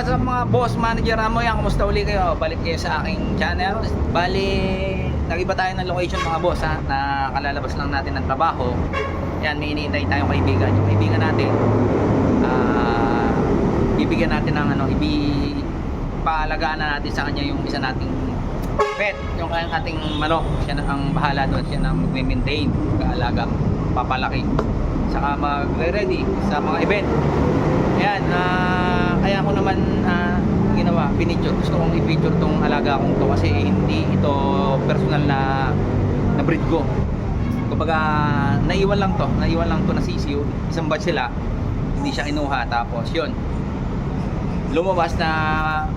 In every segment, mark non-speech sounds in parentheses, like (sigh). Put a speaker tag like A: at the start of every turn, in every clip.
A: what's up mga boss, manager mo yan, kumusta uli kayo? Balik kayo sa aking channel. Bali, nag-iba tayo ng location mga boss ha, na kalalabas lang natin ng trabaho. Yan, may iniintay tayong kaibigan. Yung kaibigan natin, ah, bibigyan natin ng ano, ibi, paalagaan na natin sa kanya yung isa nating pet, yung ating manok. Siya na ang bahala doon, siya na mag-maintain, kaalaga, papalaki. Saka magre-ready sa mga event. Ayan, ah, ako naman ah, ginawa, pinicture. Gusto kong i-picture tong alaga kong to kasi hindi ito personal na na breed ko. Kumbaga, naiwan lang to, naiwan lang to na sisiyo. Isang batch sila, hindi siya kinuha. Tapos, yun, lumabas na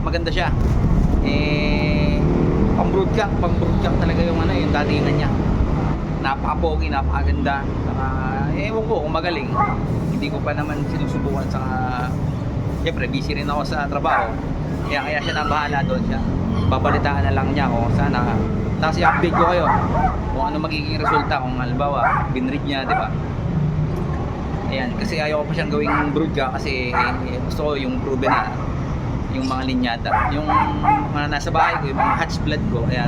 A: maganda siya. Eh, pang broodcock, pang broodcock talaga yung ano, yung datingan niya. Napaka-pogi, napakaganda. Saka, ewan ko kung magaling. Hindi ko pa naman sinusubukan sa Siyempre, busy rin ako sa trabaho. Kaya kaya siya na bahala doon siya. Babalitaan na lang niya ako. Sana tapos i-update ko kayo kung ano magiging resulta kung halimbawa binread niya, di ba? Ayan, kasi ayaw ko pa siyang gawing brood ka kasi eh, gusto ko yung proven na yung mga linyata. Yung mga nasa bahay ko, yung mga hatch blood ko, ayan,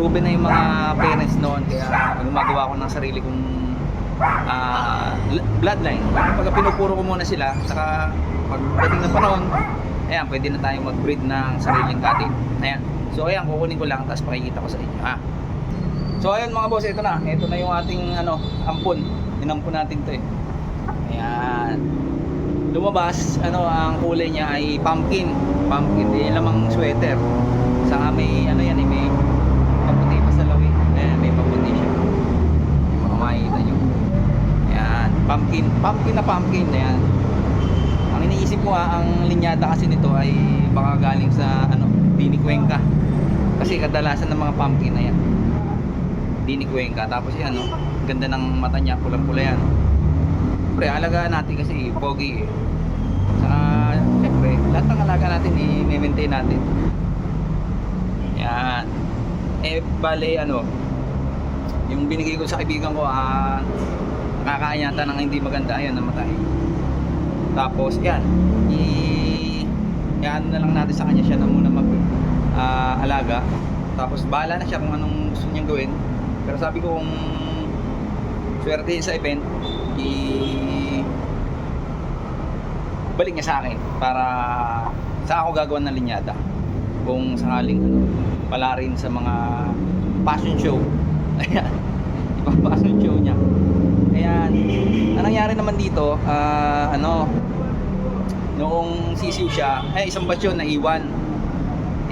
A: proven na yung mga parents noon kaya gumagawa ko ng sarili kong l- bloodline. Pag pinupuro ko muna sila, saka pagdating ng panahon, ayan, pwede na tayong mag-breed ng sariling katin. Ayan. So ayan, kukunin ko lang tapos pakikita ko sa inyo. Ha? So ayun mga boss, ito na. Ito na yung ating ano, ampon. Inampon natin 'to eh. Ayan. Lumabas, ano, ang kulay niya ay pumpkin. Pumpkin din lamang sweater. Saka may ano yan, eh, may paputi pa sa lawi. Ayan, may paputi siya. Baka makikita nyo. Ayan, pumpkin. Na pumpkin. Ayan. Ang iniisip ko ha, ang linyada kasi nito ay baka galing sa ano, Dini Cuenca. Kasi kadalasan ng mga pumpkin na yan. Dini Cuenca. Tapos yan, no? ganda ng mata niya, pulang-pula yan. Siyempre, alagaan natin kasi pogi eh. Saka, siyempre, lahat ng alaga natin i-maintain natin. Yan. Eh, bale, ano, yung binigay ko sa kaibigan ko, ah, nakakain yata ng hindi maganda, ayan, namatay. Tapos, yan, i, yan na lang natin sa kanya. Siya na muna mag, ah, alaga. Tapos, bahala na siya kung anong gusto niyang gawin. Pero sabi ko, kung swerte sa event, i balik niya sa akin para sa ako gagawa ng linyada. Kung sakaling ano, pala rin sa mga fashion show. (laughs) Ayan. Iba fashion show niya ayan. Ang nangyari naman dito ah, ano noong sisiw siya eh isang batch yun naiwan.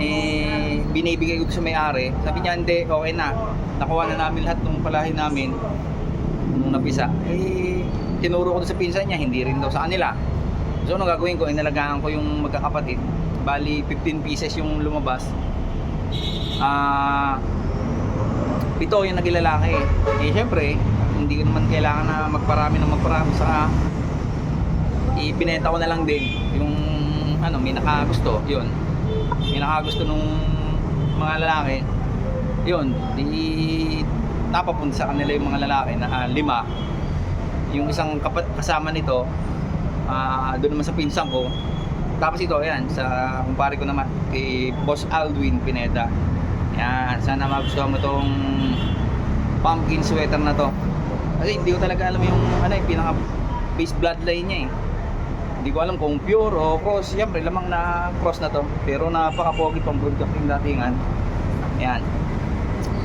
A: Eh binibigay ko sa may-ari. Sabi niya hindi okay na. Nakuha na namin lahat ng palahin namin nung napisa. Eh tinuro ko sa pinsan niya hindi rin daw sa kanila. So ano gagawin ko? Inalagaan ko yung magkakapatid. Bali 15 pieces yung lumabas. Ah ito yung nagilalaki eh syempre hindi ko naman kailangan na magparami ng magparami sa ibinenta ko na lang din yung ano may nakagusto yun. May nakagusto nung mga lalaki yun di napapunta sa kanila yung mga lalaki na ah, lima. Yung isang kapat kasama nito ah doon naman sa pinsan ko. Tapos ito ayan sa kumpare ko naman kay Boss Aldwin Pineda. Yan sana magustuhan mo tong pumpkin sweater na to kasi hindi ko talaga alam yung ano yung pinaka base bloodline niya eh hindi ko alam kung pure o cross siyempre lamang na cross na to pero napaka pogi pang broadcasting datingan yan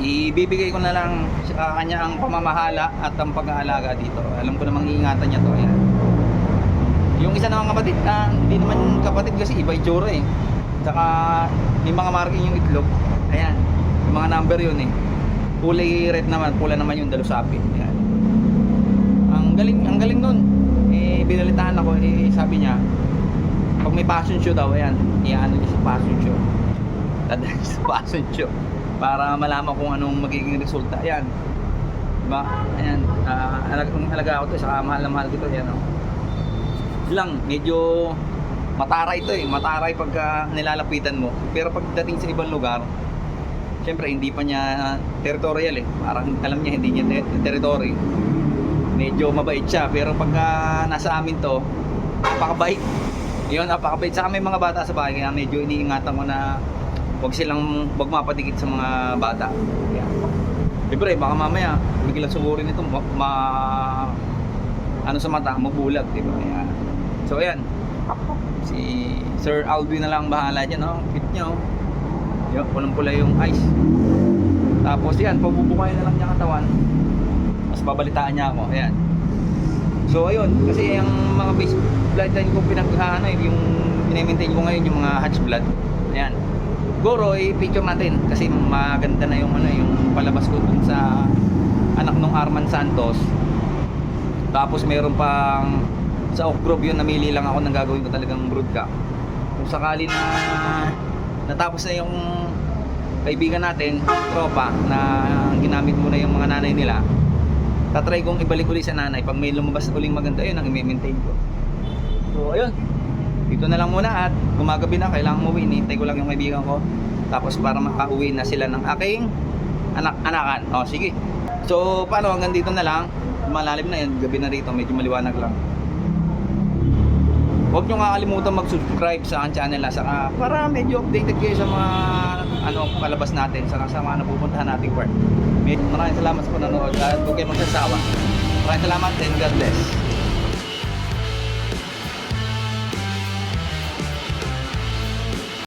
A: ibibigay ko na lang sa kanya ang pamamahala at ang pag-aalaga dito. Alam ko namang iingatan niya to. Ayan. Yung isa namang kapatid, ah, hindi naman kapatid kasi iba itsura eh. Tsaka may mga marking yung itlog. Ayan. Yung mga number yun eh. Kulay red naman, pula naman yung dalusapin. Ayan. Ang galing, ang galing nun. Eh, binalitaan ako, eh, sabi niya, pag may passion show daw, ayan, iyaano niya sa passion show. Dadaan siya sa passion show para malaman kung anong magiging resulta. Ayan. Diba? Ayan. Uh, alag alaga ako to. Saka mahal na mahal ko to. Ayan. Oh. Lang. Medyo mataray ito eh. Mataray pagka nilalapitan mo. Pero pagdating sa ibang lugar, syempre hindi pa niya territorial eh. Parang alam niya hindi niya te- territory. Medyo mabait siya. Pero pagka nasa amin to, napakabait. Yun, napakabait. Saka may mga bata sa bahay, kaya medyo iniingatan ko na huwag silang, huwag mapadikit sa mga bata. Kaya, Siyempre, baka mamaya, biglang sugurin ito, ma, ma- ano sa mata, mabulag, di ba? Kaya, so ayan, si Sir Alvin na lang bahala dyan, no? Fit nyo. Yun, pulang-pula yung ice. Tapos yan, pabubukay na lang niya katawan. Tapos babalitaan niya ako, ayan. So ayun, kasi yung mga base bloodline ko pinag-ano, yung pinamaintain ko ngayon yung mga hatch blood. Ayan. Goro, i-picture natin kasi maganda na yung ano, yung palabas ko dun sa anak nung Arman Santos. Tapos meron pang sa Oak Grove yun, namili lang ako ng gagawin ko talagang broodcock. Kung sakali na natapos na yung kaibigan natin, tropa, na ginamit mo na yung mga nanay nila, tatry kong ibalik ulit sa nanay. Pag may lumabas uling maganda, yun ang i-maintain ko. So, ayun. Dito na lang muna at gumagabi na, kailangan mo Hinihintay ko lang yung kaibigan ko. Tapos para makauwi na sila ng aking anak-anakan. O, sige. So, paano? Hanggang dito na lang. Malalim na yan. Gabi na rito. Medyo maliwanag lang. Huwag nyo kakalimutan mag-subscribe sa aking channel ha, saka para medyo updated kayo sa mga ano palabas natin saka sa mga napupuntahan nating work. Maraming salamat sa panonood at huwag kayo magsasawa. Maraming salamat and God bless.